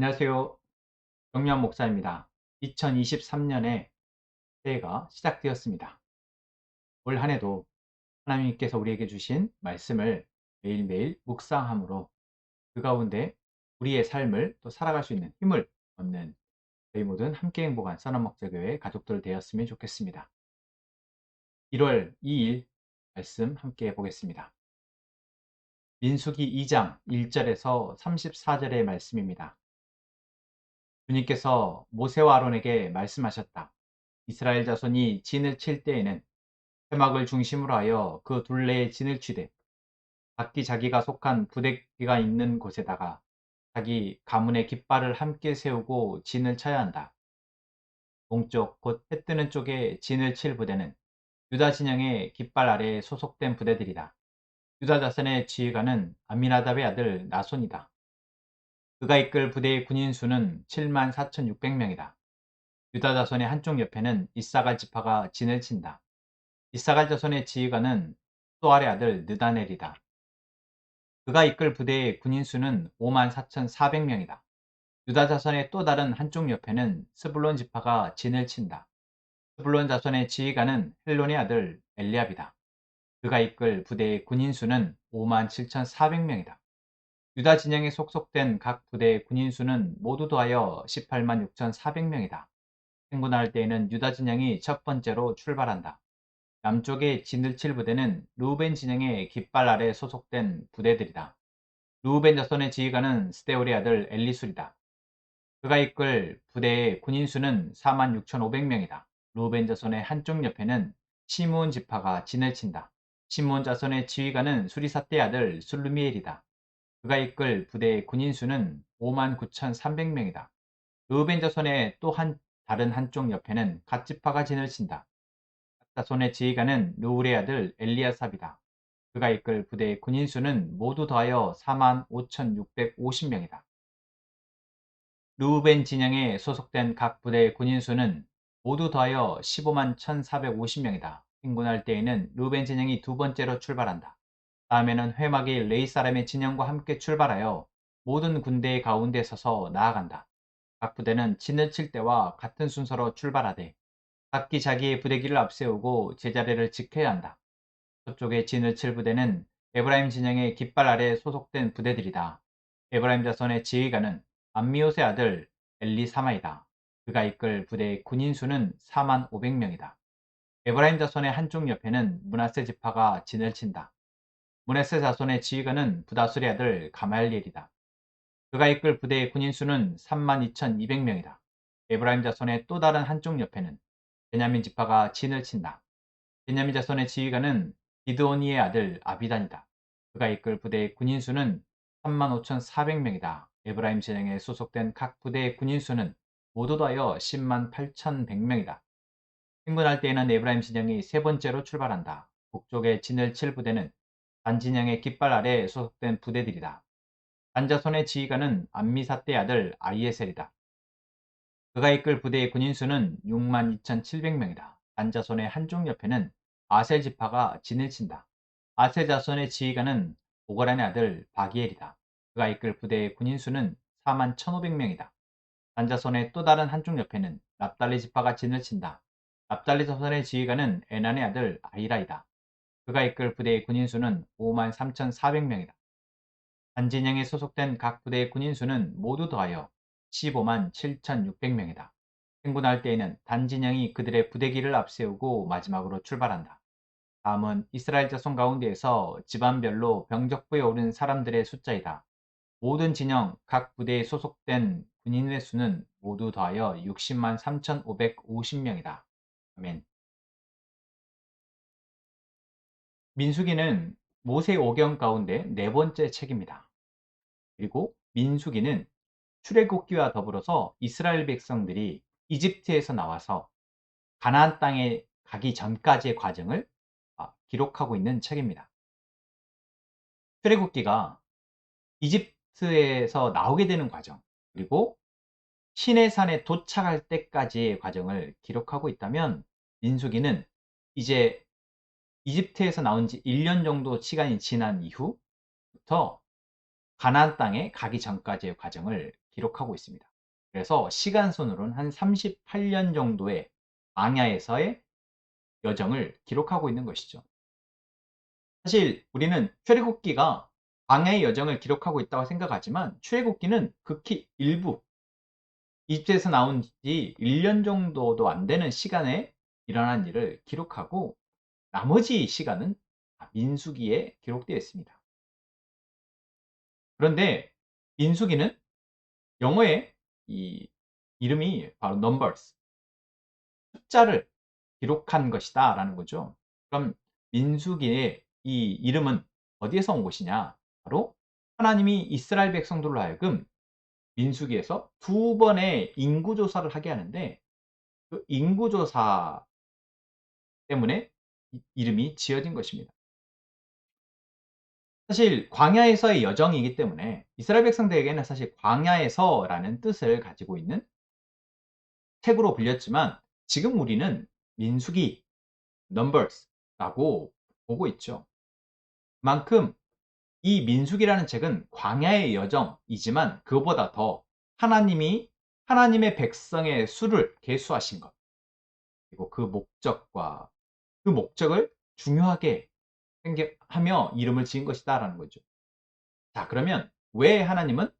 안녕하세요. 정면 목사입니다. 2023년에 새해가 시작되었습니다. 올 한 해도 하나님께서 우리에게 주신 말씀을 매일매일 묵상함으로 그 가운데 우리의 삶을 또 살아갈 수 있는 힘을 얻는 저희 모든 함께 행복한 선언목자교회 가족들 되었으면 좋겠습니다. 1월 2일 말씀 함께 해보겠습니다. 민수기 2장 1절에서 34절의 말씀입니다. 주님께서 모세와 아론에게 말씀하셨다. 이스라엘 자손이 진을 칠 때에는 회막을 중심으로 하여 그 둘레에 진을 치되 각기 자기가 속한 부대기가 있는 곳에다가 자기 가문의 깃발을 함께 세우고 진을 쳐야 한다. 동쪽 곧 해 뜨는 쪽에 진을 칠 부대는 유다 진영의 깃발 아래에 소속된 부대들이다. 유다 자손의 지휘관은 아미나답의 아들 나손이다. 그가 이끌 부대의 군인 수는 7만 4,600명이다. 유다 자손의 한쪽 옆에는 이사갈 지파가 진을 친다. 이사갈 자손의 지휘관은 수알의 아들 느다넬이다. 그가 이끌 부대의 군인 수는 5만 4,400명이다. 유다 자손의 또 다른 한쪽 옆에는 스불론 지파가 진을 친다. 스불론 자손의 지휘관은 헬론의 아들 엘리압이다. 그가 이끌 부대의 군인 수는 5만 7,400명이다. 유다 진영에 속속된 각 부대의 군인 수는 모두 더하여 18만 6,400명이다. 행군할 때에는 유다 진영이 첫 번째로 출발한다. 남쪽의 진들칠 부대는 루벤 진영의 깃발 아래 소속된 부대들이다. 루벤 자손의 지휘관은 스테오리 아들 엘리술이다. 그가 이끌 부대의 군인 수는 4만 6,500명이다. 루벤 자손의 한쪽 옆에는 시므온 지파가 진을 친다. 시므온 자손의 지휘관은 수리사떼 아들 술루미엘이다. 그가 이끌 부대의 군인 수는 5만 9,300명이다. 르벤 자손의 또 한 다른 한쪽 옆에는 갓지파가 진을 친다. 자손의 지휘관은 누울의 아들 엘리아삽이다. 그가 이끌 부대의 군인 수는 모두 더하여 4만 5,650명이다. 루벤 진영에 소속된 각 부대의 군인 수는 모두 더하여 15만 1,450명이다. 행군할 때에는 루벤 진영이 두 번째로 출발한다. 다음에는 회막이 레이 사람의 진영과 함께 출발하여 모든 군대의 가운데 서서 나아간다. 각 부대는 진을 칠 때와 같은 순서로 출발하되 각기 자기의 부대기를 앞세우고 제자리를 지켜야 한다. 저쪽의 진을 칠 부대는 에브라임 진영의 깃발 아래 소속된 부대들이다. 에브라임 자손의 지휘관은 암미옷의 아들 엘리사마이다. 그가 이끌 부대의 군인 수는 4만 500명이다. 에브라임 자손의 한쪽 옆에는 문하세 지파가 진을 친다. 문에세 자손의 지휘관은 부다술의 아들 가말리엘이다. 그가 이끌 부대의 군인 수는 32,200명이다. 에브라임 자손의 또 다른 한쪽 옆에는 베냐민 지파가 진을 친다. 베냐민 자손의 지휘관은 기드오니의 아들 아비단이다. 그가 이끌 부대의 군인 수는 35,400명이다. 에브라임 진영에 소속된 각 부대의 군인 수는 모두 더하여 10만 8,100명이다. 행군할 때에는 에브라임 진영이 세 번째로 출발한다. 북쪽의 진을 칠 부대는 반진영의 깃발 아래 소속된 부대들이다. 반자손의 지휘관은 안미사떼 아들 아이에셀이다. 그가 이끌 부대의 군인 수는 6만 2,700명이다. 반자손의 한쪽 옆에는 아셀 지파가 진을 친다. 아셀 자손의 지휘관은 오거란의 아들 바기엘이다. 그가 이끌 부대의 군인 수는 4만 1,500명이다. 반자손의 또 다른 한쪽 옆에는 납달리 지파가 진을 친다. 납달리 자손의 지휘관은 에난의 아들 아이라이다. 그가 이끌 부대의 군인 수는 5만 3,400명이다. 반진영에 소속된 각 부대의 군인 수는 모두 더하여 15만 7,600명이다. 행군할 때에는 단진영이 그들의 부대기를 앞세우고 마지막으로 출발한다. 다음은 이스라엘 자손 가운데에서 집안별로 병적부에 오른 사람들의 숫자이다. 모든 진영 각 부대에 소속된 군인 의 수는 모두 더하여 60만 3,550명이다. 아멘. 민수기는 모세 오경 가운데 네 번째 책입니다. 그리고 민수기는 출애굽기와 더불어서 이스라엘 백성들이 이집트에서 나와서 가나안 땅에 가기 전까지의 과정을 아, 기록하고 있는 책입니다. 출애굽기가 이집트에서 나오게 되는 과정 그리고 시내산에 도착할 때까지의 과정을 기록하고 있다면 민수기는 이제 이집트에서 나온 지 1년 정도 시간이 지난 이후부터 가나안 땅에 가기 전까지의 과정을 기록하고 있습니다. 그래서 시간순으로는 한 38년 정도의 광야에서의 여정을 기록하고 있는 것이죠. 사실 우리는 출애굽기가 광야의 여정을 기록하고 있다고 생각하지만 출애굽기는 극히 일부 이집트에서 나온 지 1년 정도도 안 되는 시간에 일어난 일을 기록하고 나머지 시간은 민수기에 기록되어 있습니다. 그런데 민수기는 영어의 이 이름이 바로 numbers 숫자를 기록한 것이다 라는 거죠. 그럼 민수기의 이 이름은 어디에서 온 것이냐? 바로 하나님이 이스라엘 백성들로 하여금 민수기에서 두 번의 인구조사를 하게 하는데 그 인구조사 때문에 이름이 지어진 것입니다. 사실 광야에서의 여정이기 때문에 이스라엘 백성들에게는 사실 광야에서라는 뜻을 가지고 있는 책으로 불렸지만 지금 우리는 민수기, Numbers라고 보고 있죠. 그만큼 이 민수기라는 책은 광야의 여정이지만 그보다 더 하나님이 하나님의 백성의 수를 계수하신 것 그리고 그 목적과 그 목적을 중요하게 하며 이름을 지은 것이다 라는 거죠. 자 그러면 왜 하나님은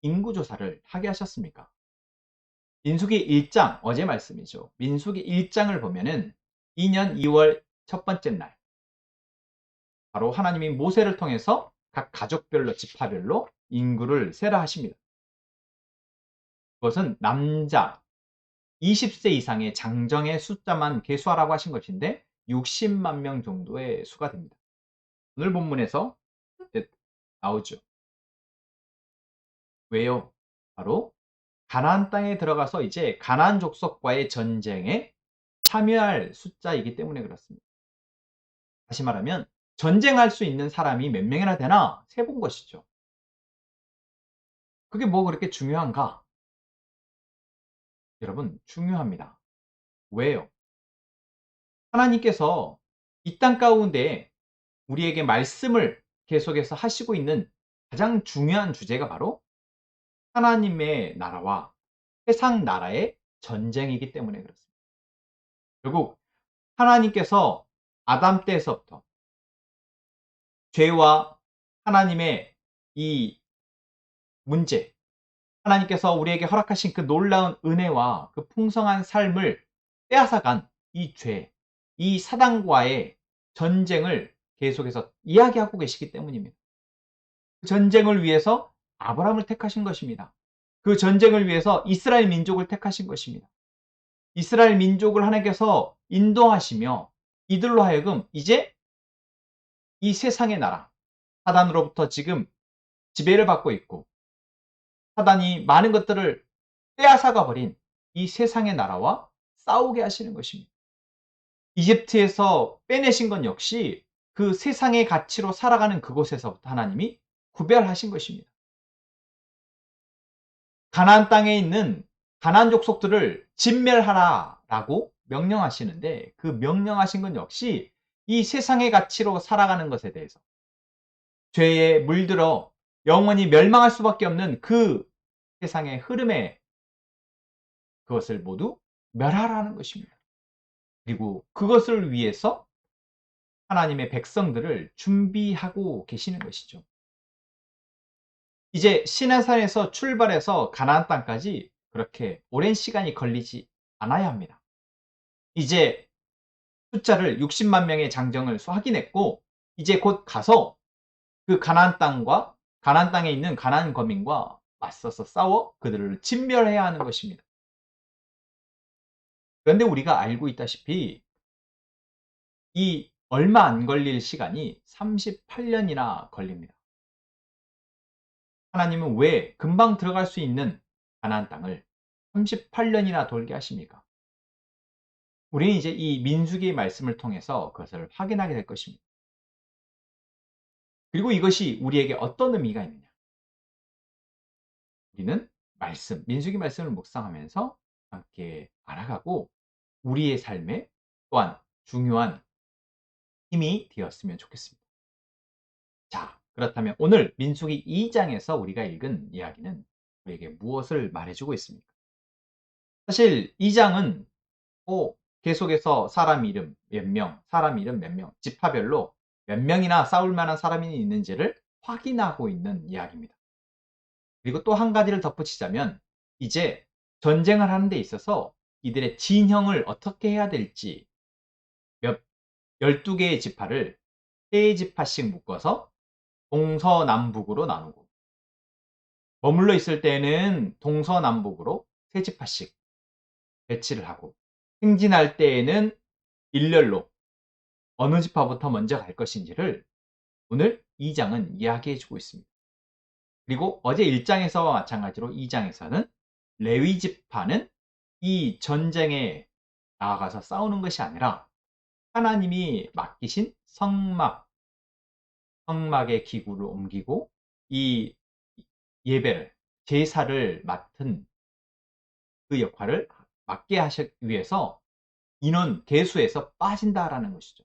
인구조사를 하게 하셨습니까? 민수기 1장 어제 말씀이죠. 민수기 1장을 보면은 2년 2월 첫 번째 날 바로 하나님이 모세를 통해서 각 가족별로 지파별로 인구를 세라 하십니다. 그것은 남자 20세 이상의 장정의 숫자만 계수하라고 하신 것인데 60만 명 정도의 수가 됩니다. 오늘 본문에서 나오죠. 왜요? 바로 가나안 땅에 들어가서 이제 가나안 족속과의 전쟁에 참여할 숫자이기 때문에 그렇습니다. 다시 말하면 전쟁할 수 있는 사람이 몇 명이나 되나 세본 것이죠. 그게 뭐 그렇게 중요한가? 여러분, 중요합니다. 왜요? 하나님께서 이 땅 가운데 우리에게 말씀을 계속해서 하시고 있는 가장 중요한 주제가 바로 하나님의 나라와 세상 나라의 전쟁이기 때문에 그렇습니다. 결국 하나님께서 아담 때에서부터 죄와 하나님의 이 문제, 하나님께서 우리에게 허락하신 그 놀라운 은혜와 그 풍성한 삶을 빼앗아간 이 죄, 이 사단과의 전쟁을 계속해서 이야기하고 계시기 때문입니다. 그 전쟁을 위해서 아브라함을 택하신 것입니다. 그 전쟁을 위해서 이스라엘 민족을 택하신 것입니다. 이스라엘 민족을 하나님께서 인도하시며 이들로 하여금 이제 이 세상의 나라, 사단으로부터 지금 지배를 받고 있고, 사단이 많은 것들을 빼앗아가 버린 이 세상의 나라와 싸우게 하시는 것입니다. 이집트에서 빼내신 건 역시 그 세상의 가치로 살아가는 그곳에서부터 하나님이 구별하신 것입니다. 가나안 땅에 있는 가나안 족속들을 진멸하라라고 명령하시는데 그 명령하신 건 역시 이 세상의 가치로 살아가는 것에 대해서 죄에 물들어 영원히 멸망할 수밖에 없는 그 세상의 흐름에 그것을 모두 멸하라는 것입니다. 그리고 그것을 위해서 하나님의 백성들을 준비하고 계시는 것이죠. 이제 시내산에서 출발해서 가나안 땅까지 그렇게 오랜 시간이 걸리지 않아야 합니다. 이제 숫자를 60만 명의 장정을 확인했고 이제 곧 가서 그 가나안 땅과 가나안 땅에 있는 가나안 거민과 맞서서 싸워 그들을 진멸해야 하는 것입니다. 그런데 우리가 알고 있다시피 이 얼마 안 걸릴 시간이 38년이나 걸립니다. 하나님은 왜 금방 들어갈 수 있는 가나안 땅을 38년이나 돌게 하십니까? 우리는 이제 이 민수기의 말씀을 통해서 그것을 확인하게 될 것입니다. 그리고 이것이 우리에게 어떤 의미가 있느냐? 우리는 말씀, 민수기 말씀을 묵상하면서 함께 알아가고 우리의 삶에 또한 중요한 힘이 되었으면 좋겠습니다. 자, 그렇다면 오늘 민수기 2장에서 우리가 읽은 이야기는 우리에게 무엇을 말해주고 있습니까? 사실 이 장은 어, 계속해서 사람 이름 몇 명, 사람 이름 몇 명, 지파별로 몇 명이나 싸울 만한 사람이 있는지를 확인하고 있는 이야기입니다. 그리고 또 한 가지를 덧붙이자면 이제 전쟁을 하는 데 있어서 이들의 진형을 어떻게 해야 될지 몇 12개의 지파를 3지파씩 묶어서 동서남북으로 나누고 머물러 있을 때에는 동서남북으로 3지파씩 배치를 하고 행진할 때에는 일렬로 어느 지파부터 먼저 갈 것인지를 오늘 2장은 이야기해 주고 있습니다. 그리고 어제 1장에서와 마찬가지로 2장에서는 레위 지파는 이 전쟁에 나아가서 싸우는 것이 아니라 하나님이 맡기신 성막, 성막의 기구를 옮기고 이 예배를, 제사를 맡은 그 역할을 맡게 하시기 위해서 인원 개수에서 빠진다라는 것이죠.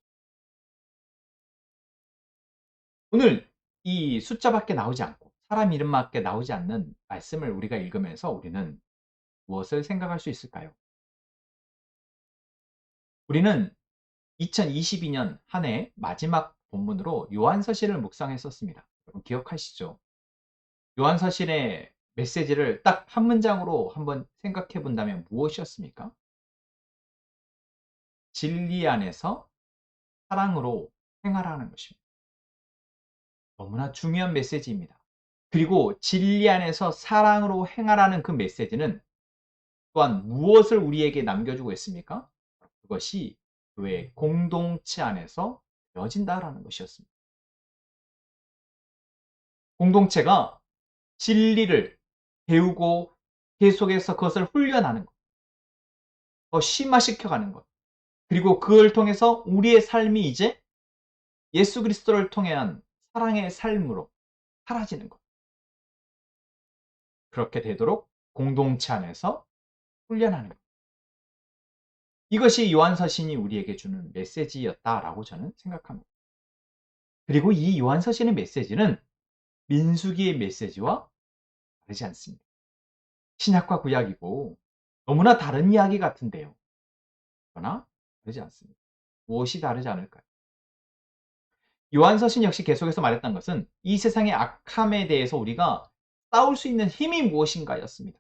오늘 이 숫자밖에 나오지 않고 사람 이름밖에 나오지 않는 말씀을 우리가 읽으면서 우리는 무엇을 생각할 수 있을까요? 우리는 2022년 한 해 마지막 본문으로 요한서신을 묵상했었습니다. 기억하시죠? 요한서신의 메시지를 딱 한 문장으로 한번 생각해 본다면 무엇이었습니까? 진리 안에서 사랑으로 행하라는 것입니다. 너무나 중요한 메시지입니다. 그리고 진리 안에서 사랑으로 행하라는 그 메시지는 또한 무엇을 우리에게 남겨주고 있습니까? 그것이 교회 공동체 안에서 되어진다라는 것이었습니다. 공동체가 진리를 배우고 계속해서 그것을 훈련하는 것, 더 심화시켜가는 것, 그리고 그걸 통해서 우리의 삶이 이제 예수 그리스도를 통한 사랑의 삶으로 사라지는 것. 그렇게 되도록 공동체 안에서 훈련하는 것. 이것이 요한서신이 우리에게 주는 메시지였다라고 저는 생각합니다. 그리고 이 요한서신의 메시지는 민수기의 메시지와 다르지 않습니다. 신약과 구약이고 너무나 다른 이야기 같은데요. 그러나 다르지 않습니다. 무엇이 다르지 않을까요? 요한서신 역시 계속해서 말했던 것은 이 세상의 악함에 대해서 우리가 싸울 수 있는 힘이 무엇인가였습니다.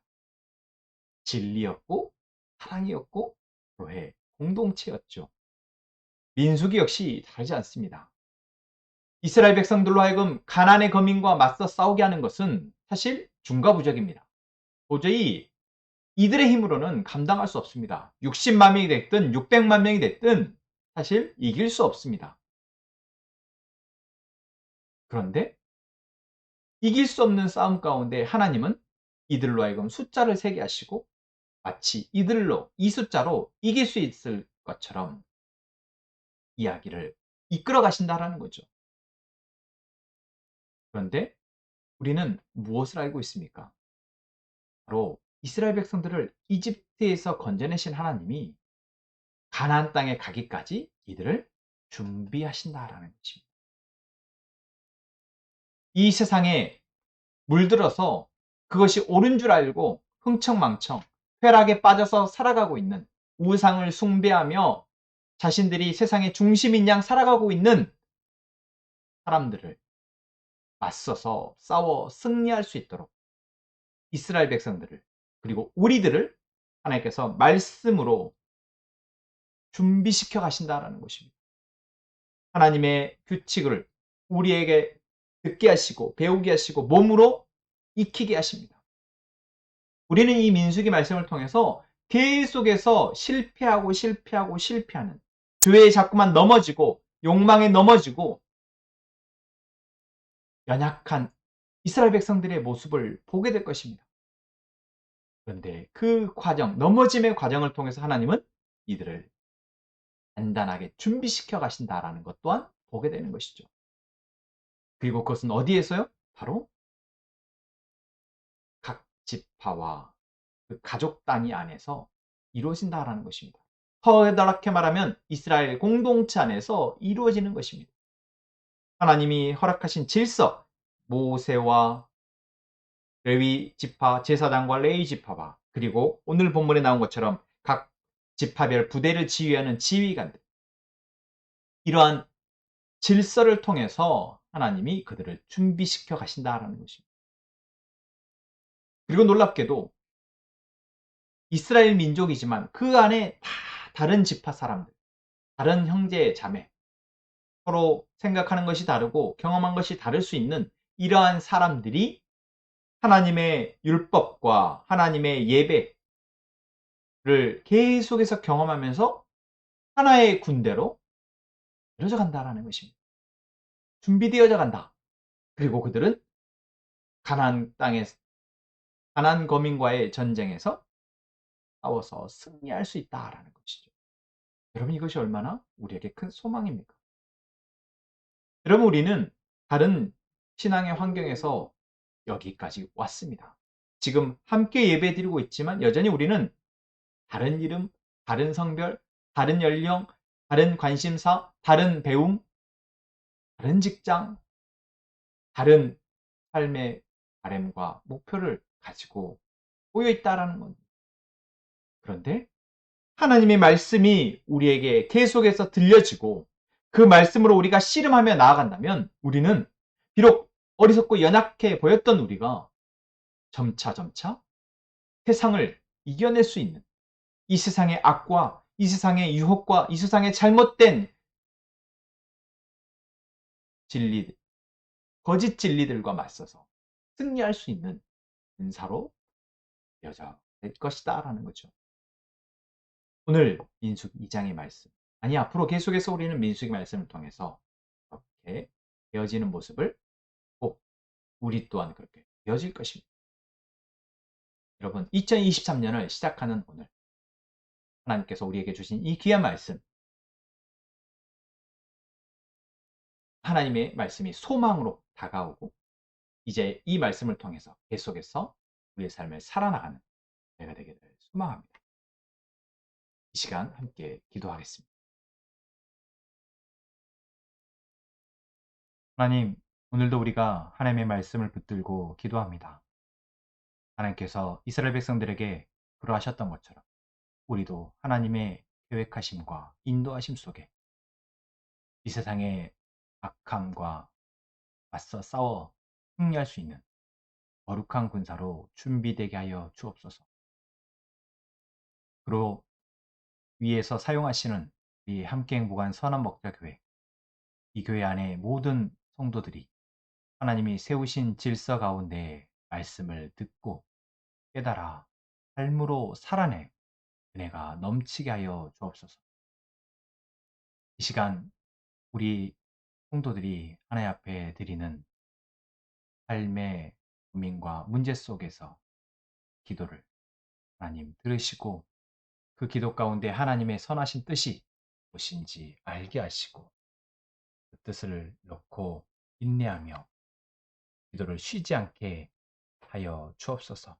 진리였고 사랑이었고 교회 공동체였죠. 민수기 역시 다르지 않습니다. 이스라엘 백성들로 하여금 가난의 거민과 맞서 싸우게 하는 것은 사실 중과부적입니다. 도저히 이들의 힘으로는 감당할 수 없습니다. 60만 명이 됐든 600만 명이 됐든 사실 이길 수 없습니다. 그런데 이길 수 없는 싸움 가운데 하나님은 이들로 하여금 숫자를 세게 하시고 마치 이들로 이 숫자로 이길 수 있을 것처럼 이야기를 이끌어 가신다라는 거죠. 그런데 우리는 무엇을 알고 있습니까? 바로 이스라엘 백성들을 이집트에서 건져내신 하나님이 가나안 땅에 가기까지 이들을 준비하신다라는 것입니다. 이 세상에 물들어서 그것이 옳은 줄 알고 흥청망청 쾌락에 빠져서 살아가고 있는 우상을 숭배하며 자신들이 세상의 중심인 양 살아가고 있는 사람들을 맞서서 싸워 승리할 수 있도록 이스라엘 백성들을 그리고 우리들을 하나님께서 말씀으로 준비시켜 가신다라는 것입니다. 하나님의 규칙을 우리에게 듣게 하시고 배우게 하시고 몸으로 익히게 하십니다. 우리는 이 민수기 말씀을 통해서 계속해서 실패하고 실패하고 실패하는 교회에 자꾸만 넘어지고 욕망에 넘어지고 연약한 이스라엘 백성들의 모습을 보게 될 것입니다. 그런데 그 과정, 넘어짐의 과정을 통해서 하나님은 이들을 단단하게 준비시켜 가신다라는 것 또한 보게 되는 것이죠. 그리고 그것은 어디에서요? 바로 지파와 그 가족 단위 안에서 이루어진다라는 것입니다. 더해다랗게 말하면 이스라엘 공동체 안에서 이루어지는 것입니다. 하나님이 허락하신 질서, 모세와 레위 지파 제사장과 레위 지파와 그리고 오늘 본문에 나온 것처럼 각 지파별 부대를 지휘하는 지휘관들 이러한 질서를 통해서 하나님이 그들을 준비시켜 가신다라는 것입니다. 그리고 놀랍게도 이스라엘 민족이지만 그 안에 다 다른 지파 사람들, 다른 형제 자매, 서로 생각하는 것이 다르고 경험한 것이 다를 수 있는 이러한 사람들이 하나님의 율법과 하나님의 예배를 계속해서 경험하면서 하나의 군대로 이어져 간다라는 것입니다. 준비되어져 간다. 그리고 그들은 가난 땅에 가난 거민과의 전쟁에서 싸워서 승리할 수 있다라는 것이죠. 여러분 이것이 얼마나 우리에게 큰 소망입니까? 여러분 우리는 다른 신앙의 환경에서 여기까지 왔습니다. 지금 함께 예배드리고 있지만 여전히 우리는 다른 이름, 다른 성별, 다른 연령, 다른 관심사, 다른 배움, 다른 직장, 다른 삶의 바램과 목표를 가지고 모여 있다라는 겁니다. 그런데 하나님의 말씀이 우리에게 계속해서 들려지고 그 말씀으로 우리가 씨름하며 나아간다면 우리는 비록 어리석고 연약해 보였던 우리가 점차 점차 세상을 이겨낼 수 있는 이 세상의 악과 이 세상의 유혹과 이 세상의 잘못된 진리, 거짓 진리들과 맞서서 승리할 수 있는 은사로 여자 될 것이다 라는 거죠. 오늘 민숙 2장의 말씀 아니 앞으로 계속해서 우리는 민숙의 말씀을 통해서 이렇게 되어지는 모습을 꼭 우리 또한 그렇게 되어질 것입니다. 여러분 2023년을 시작하는 오늘 하나님께서 우리에게 주신 이 귀한 말씀 하나님의 말씀이 소망으로 다가오고 이제 이 말씀을 통해서 계속해서 우리의 삶을 살아나가는 내가 되기를 소망합니다. 이 시간 함께 기도하겠습니다. 하나님, 오늘도 우리가 하나님의 말씀을 붙들고 기도합니다. 하나님께서 이스라엘 백성들에게 그러하셨던 것처럼 우리도 하나님의 계획하심과 인도하심 속에 이 세상의 악함과 맞서 싸워 승리할 수 있는 거룩한 군사로 준비되게 하여 주옵소서. 그로 위에서 사용하시는 이 함께 행복한 선한 목자 교회 이 교회 안에 모든 성도들이 하나님이 세우신 질서 가운데 말씀을 듣고 깨달아 삶으로 살아내 은혜가 넘치게 하여 주옵소서. 이 시간 우리 성도들이 하나님 앞에 드리는 삶의 고민과 문제 속에서 기도를 하나님 들으시고 그 기도 가운데 하나님의 선하신 뜻이 무엇인지 알게 하시고 그 뜻을 넣고 인내하며 기도를 쉬지 않게 하여 주옵소서.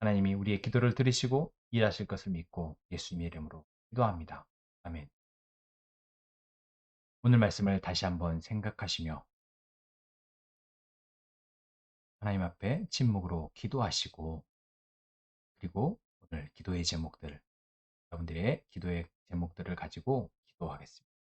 하나님이 우리의 기도를 들으시고 일하실 것을 믿고 예수님의 이름으로 기도합니다. 아멘. 오늘 말씀을 다시 한번 생각하시며 하나님 앞에 침묵으로 기도하시고 그리고 오늘 기도의 제목들 여러분들의 기도의 제목들을 가지고 기도하겠습니다.